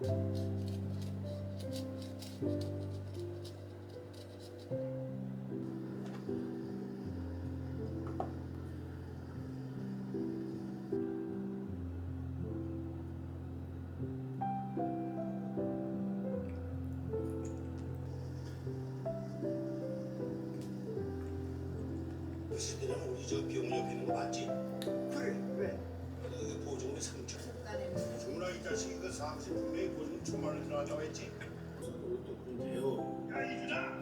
시대는 우리 저 병원 옆에 있는 거 맞지? 그래 왜? 그 보증금 3천. 주문아 이 자식이 그 사무실 분명히 보증금 천만 원 들어간다고 했지? 또 그런데요. 야 이준아.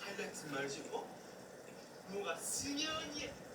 하이라이트 말고 뭐가 승연이야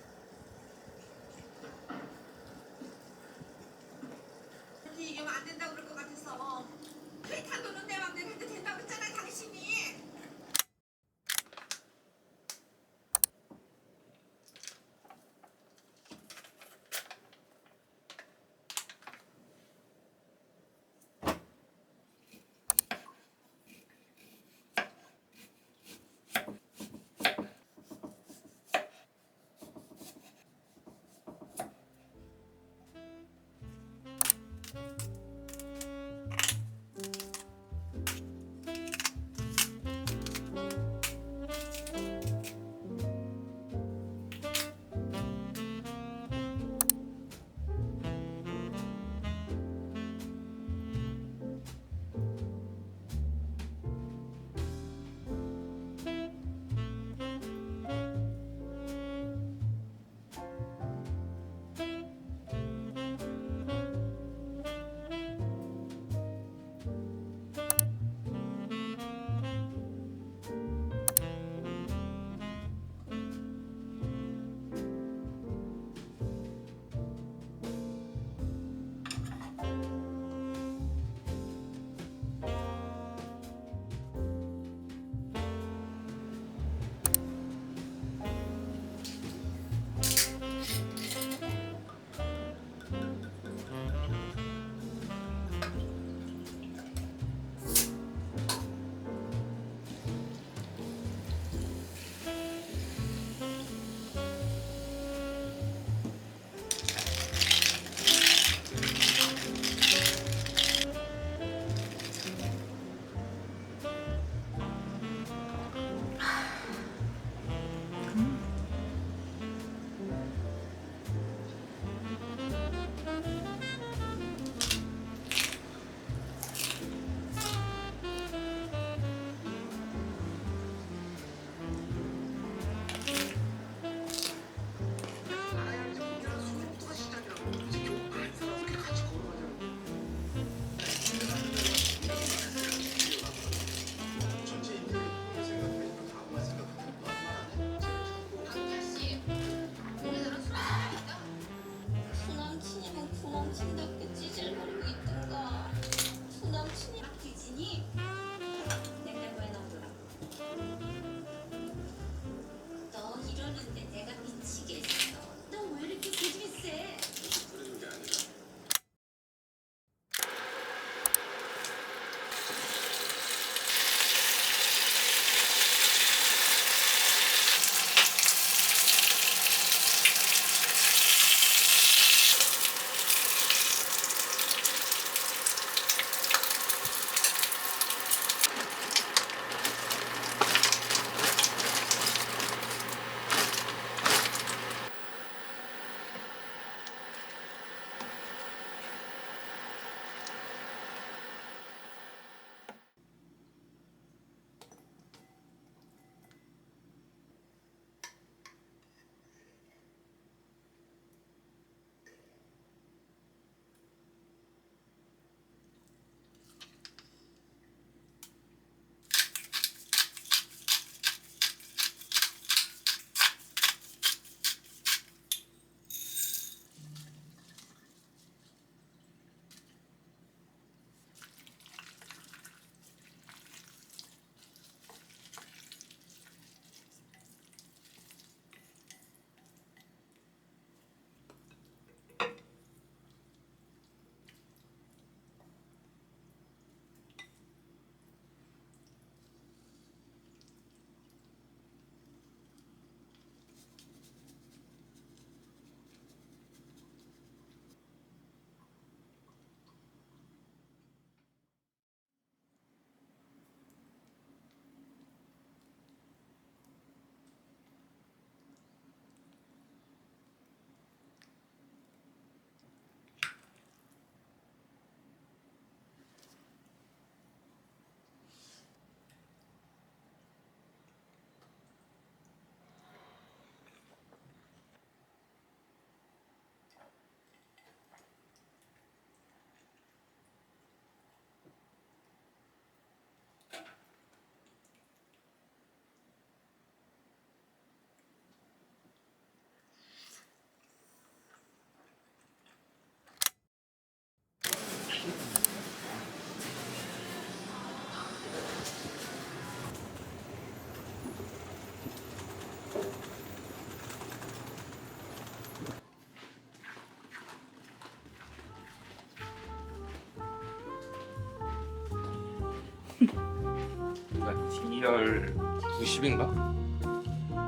90인가?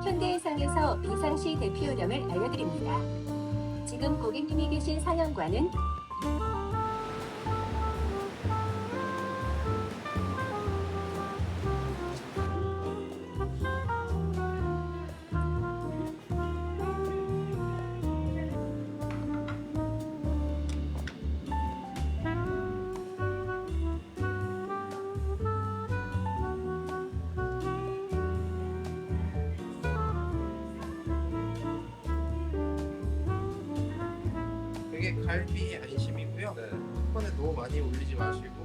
현대해상에서 비상시 대피요령을 알려드립니다. 지금 고객님이 계신 상영관은 이게 갈비 안심이고요. 네. 폰에 너무 많이 올리지 마시고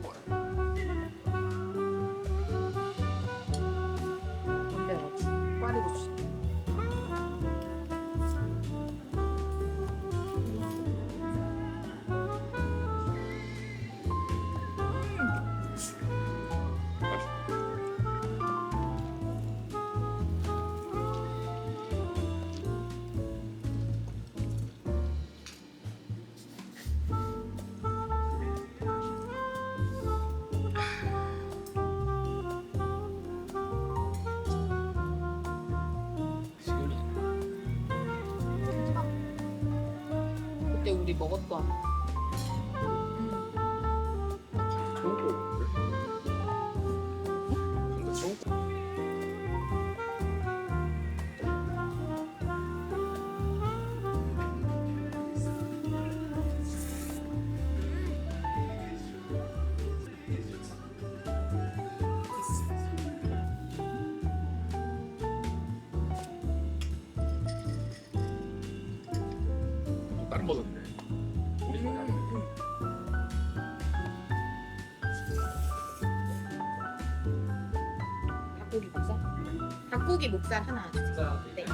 그때 우리 먹었던 다른 버전이 닭고기 목살 하나 주세요. 네.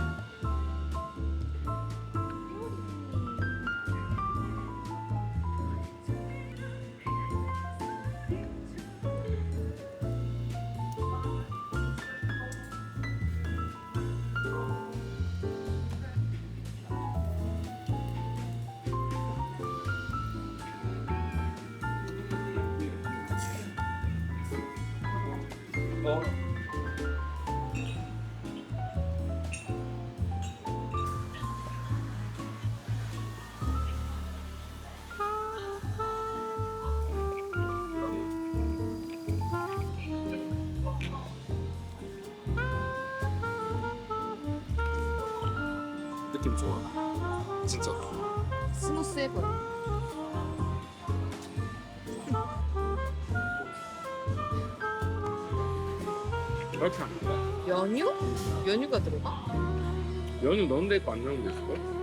어? 느낌 좋아. 진짜. 스무스해 보여. 이렇게 안 돼. 연유? 연유가 들어가? 연유 넣은 데 있고 안 넣은 데 있을걸?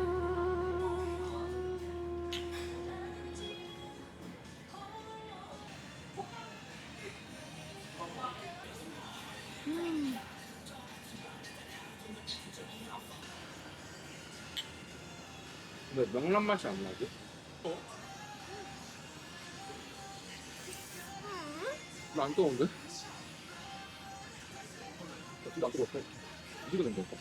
왜 명란 맛이 안 나지? 어? 나안 뜨거운데? 나 진짜 안 뜨거웠어. 이거 된 건가?